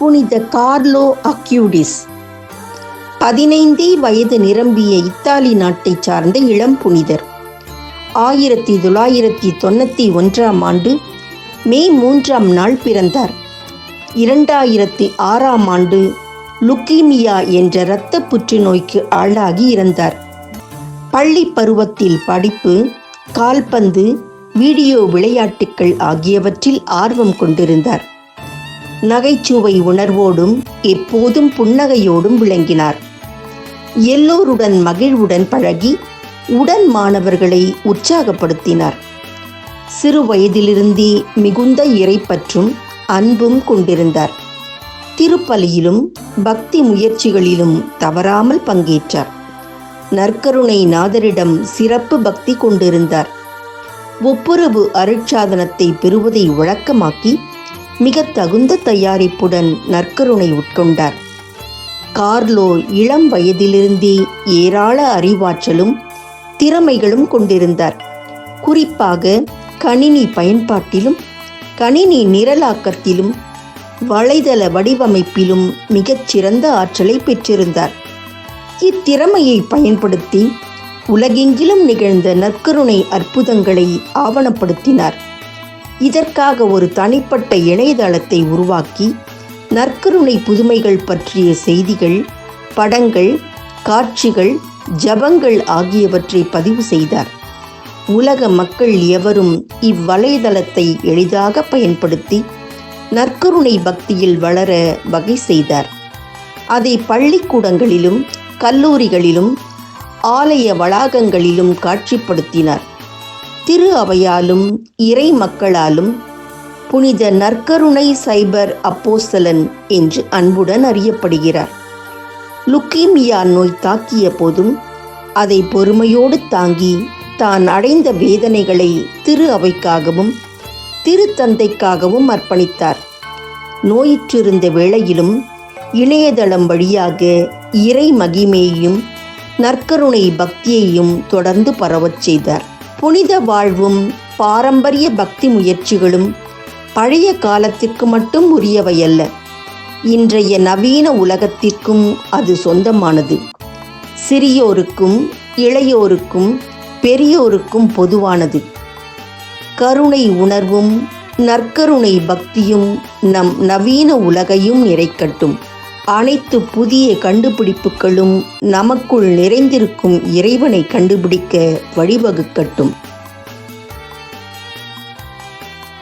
புனித கார்லோ அக்யூடிஸ். பதினைந்தே வயது நிரம்பிய இத்தாலி நாட்டைச் சார்ந்த இளம் புனிதர். ஆயிரத்தி தொள்ளாயிரத்தி தொண்ணூற்றி ஒன்றாம் ஆண்டு மே மூன்றாம் நாள் பிறந்தார். இரண்டாயிரத்தி ஆறாம் ஆண்டு லுக்கீமியா என்ற இரத்த புற்றுநோய்க்கு ஆளாகி இறந்தார் பள்ளி பருவத்தில் படிப்பு கால்பந்து வீடியோ விளையாட்டுக்கள் ஆகியவற்றில் ஆர்வம் கொண்டிருந்தார். நகைச்சுவை உணர்வோடும் எப்போதும் புன்னகையோடும் விளங்கினார். எல்லோருடன் மகிழ்வுடன் பழகி உடன் மாணவர்களை உற்சாகப்படுத்தினார். சிறு வயதிலிருந்தே மிகுந்த இறைப்பற்றும் அன்பும் கொண்டிருந்தார். திருப்பலியிலும் பக்தி முயற்சிகளிலும் தவறாமல் பங்கேற்றார். நற்கருணை நாதரிடம் சிறப்பு பக்தி கொண்டிருந்தார். ஒப்புரவு அருட்சாதனத்தை பெறுவதை வழக்கமாக்கி மிக தகுந்த தயாரிப்புடன் நற்கருணை உட்கொண்டார். கார்லோ இளம் வயதிலிருந்தே ஏராள அறிவாற்றலும் திறமைகளும் கொண்டிருந்தார். குறிப்பாக கணினி பயன்பாட்டிலும் கணினி நிரலாக்கத்திலும் வலைதள வடிவமைப்பிலும் மிகச்சிறந்த ஆற்றலை பெற்றிருந்தார். இத்திறமையை பயன்படுத்தி உலகெங்கிலும் நிகழ்ந்த நற்கருணை அற்புதங்களை ஆவணப்படுத்தினார். இதற்காக ஒரு தனிப்பட்ட இணையதளத்தை உருவாக்கி நற்கருணை புதுமைகள் பற்றிய செய்திகள் படங்கள் காட்சிகள் ஜபங்கள் ஆகியவற்றை பதிவு செய்தார். உலக மக்கள் எவரும் இவ்வலைதளத்தை எளிதாக பயன்படுத்தி நற்கருணை பக்தியில் வளர வகை செய்தார். அதை பள்ளிக்கூடங்களிலும் கல்லூரிகளிலும் ஆலய வளாகங்களிலும் காட்சிப்படுத்தினார். திரு அவையாலும் இறை மக்களாலும் புனித நற்கருணை சைபர் அப்போஸ்தலன் என்று அன்புடன் அறியப்படுகிறார். லுக்கீமியா நோய் தாக்கிய போதும் அதை பொறுமையோடு தாங்கி தான் அடைந்த வேதனைகளை திரு அவைக்காகவும் திருத்தந்தைக்காகவும் அர்ப்பணித்தார். நோயிற்றிருந்த வேளையிலும் இணையதளம் வழியாக இறை மகிமையையும் நற்கருணை பக்தியையும் தொடர்ந்து பரவச் செய்தார். புனித வாழ்வும் பாரம்பரிய பக்தி முயற்சிகளும் பழைய காலத்திற்கு மட்டும் உரியவையல்ல. இன்றைய நவீன உலகத்திற்கும் அது சொந்தமானது. சிறியோருக்கும் இளையோருக்கும் பெரியோருக்கும் பொதுவானது. கருணை உணர்வும் நற்கருணை பக்தியும் நம் நவீன உலகையும் நிறைக்கட்டும். அனைத்து புதிய கண்டுபிடிப்புகளும் நமக்குள் நிறைந்திருக்கும் இறைவனை கண்டுபிடிக்க வழிவகுக்கட்டும்.